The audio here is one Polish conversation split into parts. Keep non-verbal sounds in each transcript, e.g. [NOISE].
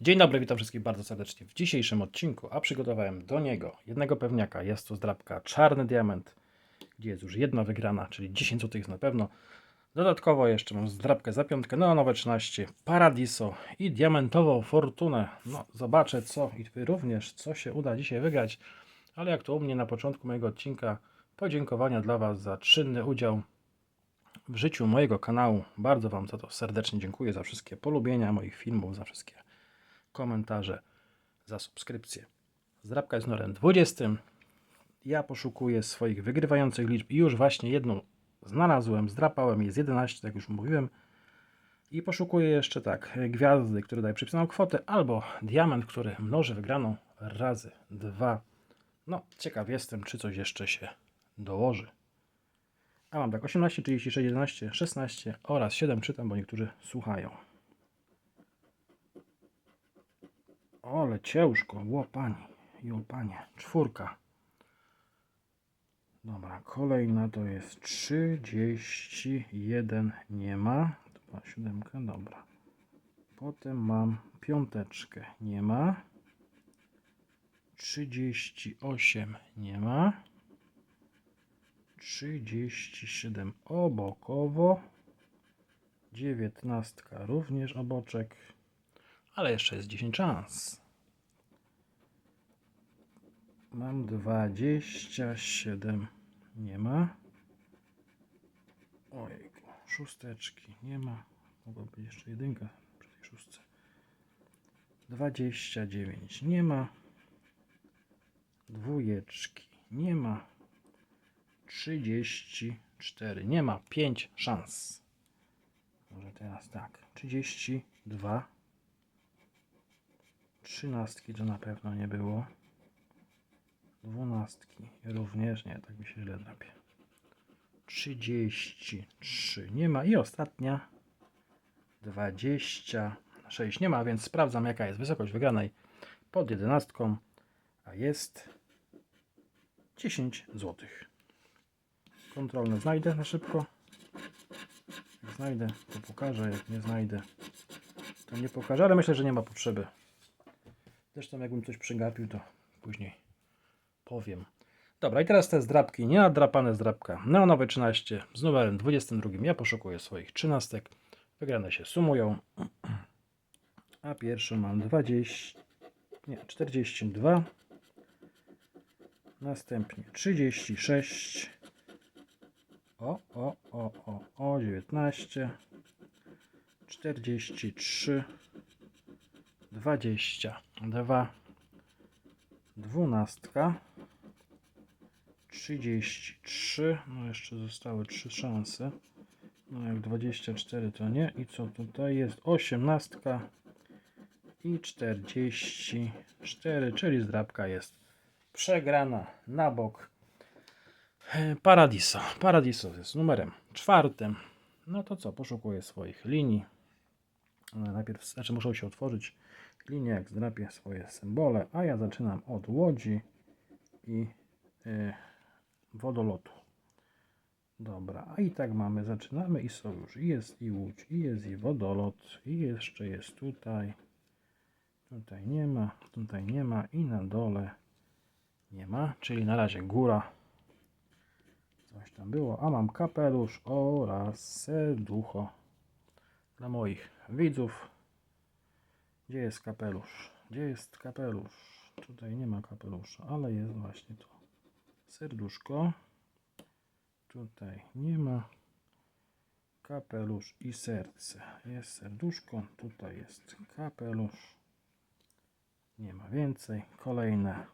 Dzień dobry, witam wszystkich bardzo serdecznie w dzisiejszym odcinku, a przygotowałem do niego jednego pewniaka. Jest to zdrabka Czarny Diament, gdzie jest już jedna wygrana, czyli 10 zł na pewno. Dodatkowo jeszcze mam zdrabkę za piątkę, no nowe 13, Paradiso i diamentową fortunę. No zobaczę co i wy również, co się uda dzisiaj wygrać. Ale jak to u mnie na początku mojego odcinka, podziękowania dla Was za czynny udział w życiu mojego kanału. Bardzo Wam za to serdecznie dziękuję, za wszystkie polubienia moich filmów, za wszystkie komentarze, za subskrypcję. Zdrabka jest numerem 20. Ja poszukuję swoich wygrywających liczb i już właśnie jedną znalazłem, zdrapałem, jest 11, tak już mówiłem. I poszukuję jeszcze tak, gwiazdy, które daje przypisaną kwotę, albo diament, który mnoży wygraną razy 2. No, ciekaw jestem, czy coś jeszcze się dołoży. A mam tak 18, 36, 11, 16 oraz 7 czytam, bo niektórzy słuchają. Ale ciężko, łopanie, łopanie, czwórka. Dobra, kolejna to jest 31, nie ma. To była siódemka, dobra. Potem mam piąteczkę, nie ma. 38, nie ma. 37 obokowo. 19 również oboczek. Ale jeszcze jest 10 szans. Mam 27. Nie ma. Ojejku, szósteczki nie ma. Mogła być jeszcze jedynka przy tej szóstce. 29 nie ma. Dwójeczki nie ma. 34 nie ma. 5 szans. Może teraz tak. 32 Trzynastki to na pewno nie było. Dwunastki również nie, tak mi się źle drapie. 33 nie ma i ostatnia 26 nie ma, więc sprawdzam jaka jest wysokość wygranej pod jedenastką, a jest 10 zł. Kontrolne znajdę na szybko. Jak znajdę, to pokażę, jak nie znajdę, to nie pokażę, ale myślę, że nie ma potrzeby. Zresztą jakbym coś przegapił, to później powiem. Dobra, i teraz te zdrabki, nienadrapane zdrabka neonowe 13 z numerem 22. Ja poszukuję swoich trzynastek. Wygrane się sumują. A pierwszą mam 20, nie, 42. Następnie 36. O, o, o, o, o, 19. 43. 22 dwunastka. 33 no jeszcze zostały 3 szanse. No jak 24 to nie. I co tutaj jest? 18 i 44 czyli zdrabka jest przegrana na bok E, Paradiso. Paradiso jest numerem czwartym. No to co? Poszukuję swoich linii. Najpierw, znaczy muszą się otworzyć linie, jak zdrapię swoje symbole, a ja zaczynam od łodzi i y, wodolotu. Dobra, a i tak mamy, zaczynamy i są już, i jest i łódź, i jest i wodolot, i jeszcze jest tutaj, tutaj nie ma, tutaj nie ma i na dole nie ma, czyli na razie góra, coś tam było, a mam kapelusz oraz serducho dla moich widzów. Gdzie jest kapelusz? Gdzie jest kapelusz? Tutaj nie ma kapelusza, ale jest właśnie to serduszko. Tutaj nie ma kapelusz i serce. Jest serduszko, tutaj jest kapelusz. Nie ma więcej. Kolejne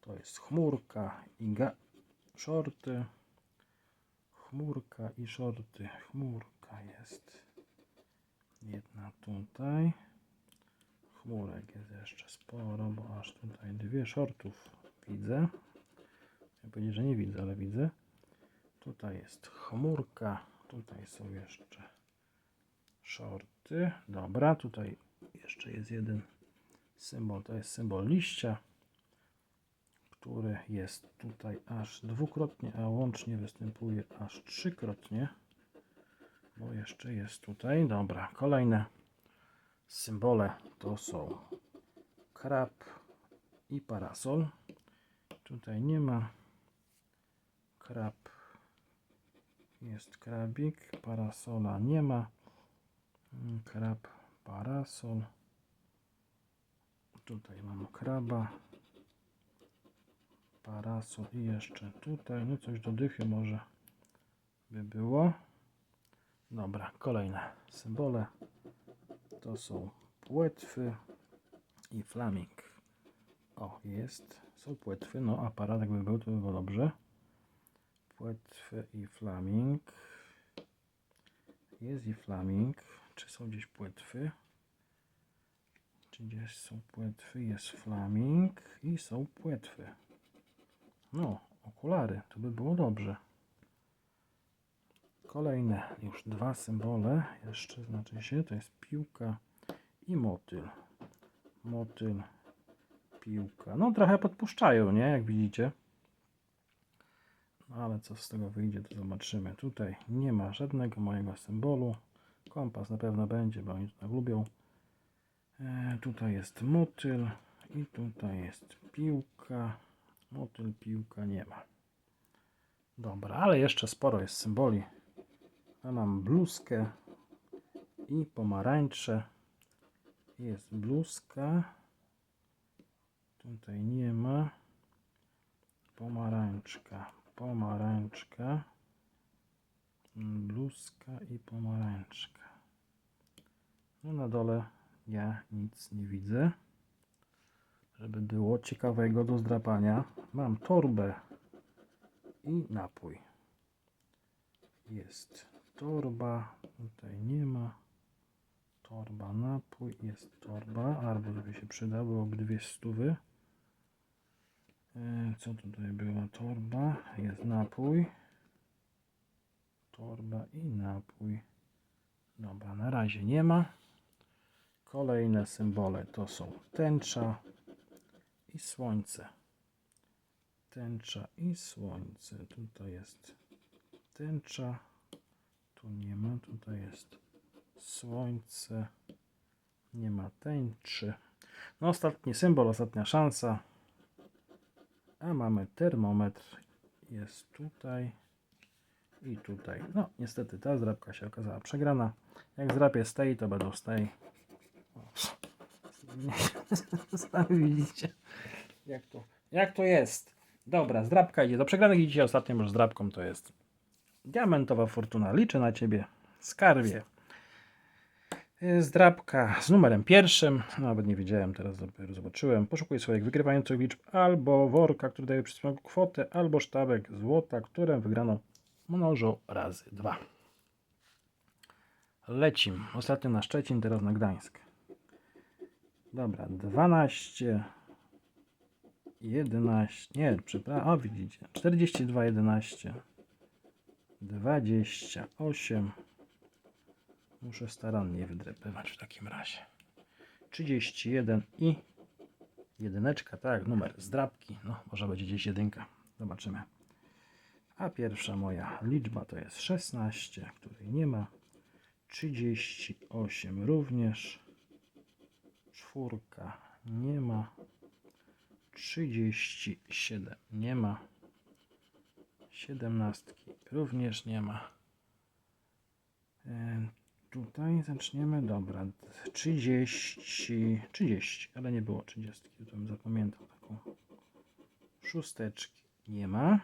to jest chmurka i ga shorty. Chmurka i shorty. Chmurka jest jedna tutaj. Chmurek jest jeszcze sporo, bo aż tutaj dwie shortów widzę. Ja powiedzieć, że nie widzę, ale widzę. Tutaj jest chmurka, tutaj są jeszcze shorty. Dobra, tutaj jeszcze jest jeden symbol, to jest symbol liścia, który jest tutaj aż dwukrotnie, a łącznie występuje aż trzykrotnie. Bo jeszcze jest tutaj. Dobra, kolejne symbole to są krab i parasol. Tutaj nie ma krab. Jest krabik, parasola nie ma. Mm, Krab, parasol. Tutaj mam kraba. Parasol i jeszcze tutaj. No coś do dychy może by było. Dobra, kolejne symbole. To są płetwy i flaming. O, jest. Są płetwy. No, aparat jakby był, to by było dobrze. Płetwy i flaming. Jest i flaming. Czy są gdzieś płetwy? Czy gdzieś są płetwy? Jest flaming i są płetwy. No, okulary. To by było dobrze. Kolejne już dwa symbole. Jeszcze znaczy się, to jest piłka i motyl. Motyl, piłka. No trochę podpuszczają, nie? Jak widzicie. No ale co z tego wyjdzie, to zobaczymy. Tutaj nie ma żadnego mojego symbolu. Kompas na pewno będzie, bo oni to tak lubią. E, tutaj jest motyl i tutaj jest piłka. Motyl, piłka nie ma. Dobra, ale jeszcze sporo jest symboli. Ja mam bluzkę i pomarańcze. Jest bluzka. Tutaj nie ma. Pomarańczka, pomarańczka. Bluzka i pomarańczka. No na dole ja nic nie widzę. Żeby było ciekawego do zdrapania. Mam torbę i napój. Jest torba, tutaj nie ma. Torba, napój, jest torba. Arbuz by się przydał, byłoby dwie stówy. E, Co tutaj była? Torba, jest napój. Torba i napój. Dobra, na razie nie ma. Kolejne symbole to są tęcza i słońce. Tęcza i słońce. Tutaj jest tęcza. Tu nie ma. Tutaj jest słońce. Nie ma tęczy. No ostatni symbol, ostatnia szansa. A mamy termometr. Jest tutaj i tutaj. No niestety ta zdrabka się okazała przegrana. Jak zdrapię z tej, to będą. O, Sami [LAUGHS] widzicie, jak to, jak to jest. Dobra, zdrabka idzie do przegranych i dzisiaj ostatnią już zdrabką to jest diamentowa fortuna. Liczę na ciebie, skarbie. Zdrabka z numerem pierwszym, nawet nie wiedziałem, teraz dopiero zobaczyłem. Poszukuj swoich wygrywających liczb albo worka, który daje przysłowioną kwotę, albo sztabek złota, którym wygrano mnożą razy dwa. Lecim. Ostatnio na Szczecin, teraz na Gdańsk. Dobra, 12, 11, nie, przepraszam, o widzicie, 42, 11, 28, muszę starannie wydrepywać w takim razie, 31 i jedyneczka, tak, numer zdrabki, no może będzie gdzieś jedynka, zobaczymy. A pierwsza moja liczba to jest 16, której nie ma, 38 również, czwórka nie ma, 37 nie ma, 17 również nie ma. E, Tutaj zaczniemy, dobra, 30, 30, ale nie było 30, to bym zapamiętał taką. Szósteczki nie ma.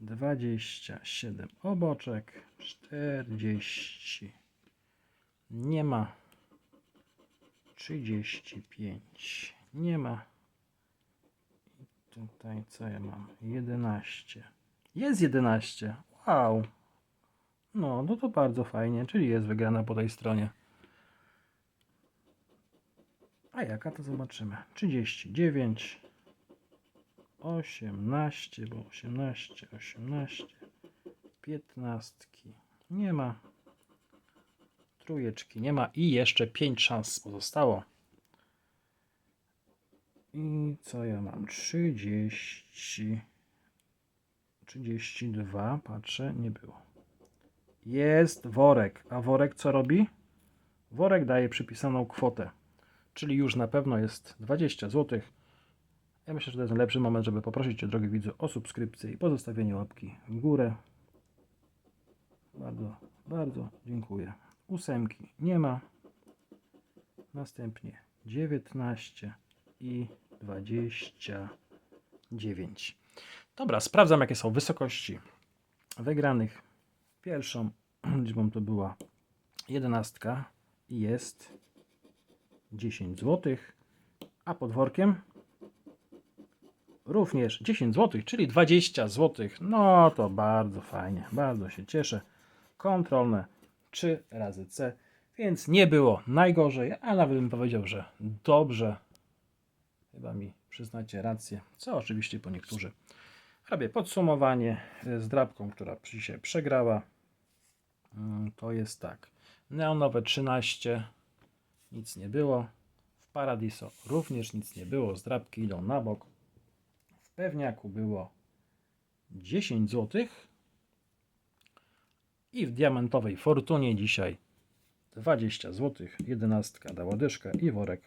27 oboczek, 40 nie ma. 35 nie ma. Tutaj co ja mam? 11. Jest 11. Wow. No, no to bardzo fajnie, czyli jest wygrana po tej stronie. A jaka to zobaczymy? 39 18, bo 18, 18 15 nie ma. Trójeczki nie ma i jeszcze 5 szans pozostało. I co ja mam? 30 32, patrzę, nie było. Jest worek. A worek co robi? Worek daje przypisaną kwotę, czyli już na pewno jest 20 zł. Ja myślę, że to jest lepszy moment, żeby poprosić Cię, drogi widzu, o subskrypcję i pozostawienie łapki w górę. Bardzo, bardzo dziękuję. Ósemki nie ma. Następnie 19 i 29. Dobra, sprawdzam jakie są wysokości wygranych. Pierwszą [CLEARS THROAT] liczbą to była 11 i jest 10 zł, a pod workiem również 10 zł, czyli 20 zł. No to bardzo fajnie, bardzo się cieszę. Kontrolne 3 razy C, więc nie było najgorzej, a nawet bym powiedział, że dobrze. Chyba mi przyznacie rację, co oczywiście po niektórzy. Robię podsumowanie z drapką, która dzisiaj przegrała. Mm, To jest tak. Neonowe 13, nic nie było. W Paradiso również nic nie było. Zdrabki idą na bok. W pewniaku było 10 zł. I w diamentowej fortunie dzisiaj 20 zł. 11 dała dyszkę i worek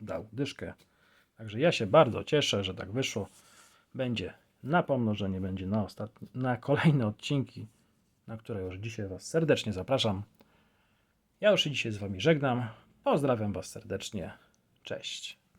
dał dyszkę. Także ja się bardzo cieszę, że tak wyszło. Będzie na pomnożenie, będzie na, ostatni, na kolejne odcinki, na które już dzisiaj Was serdecznie zapraszam. Ja już się dzisiaj z Wami żegnam. Pozdrawiam Was serdecznie. Cześć.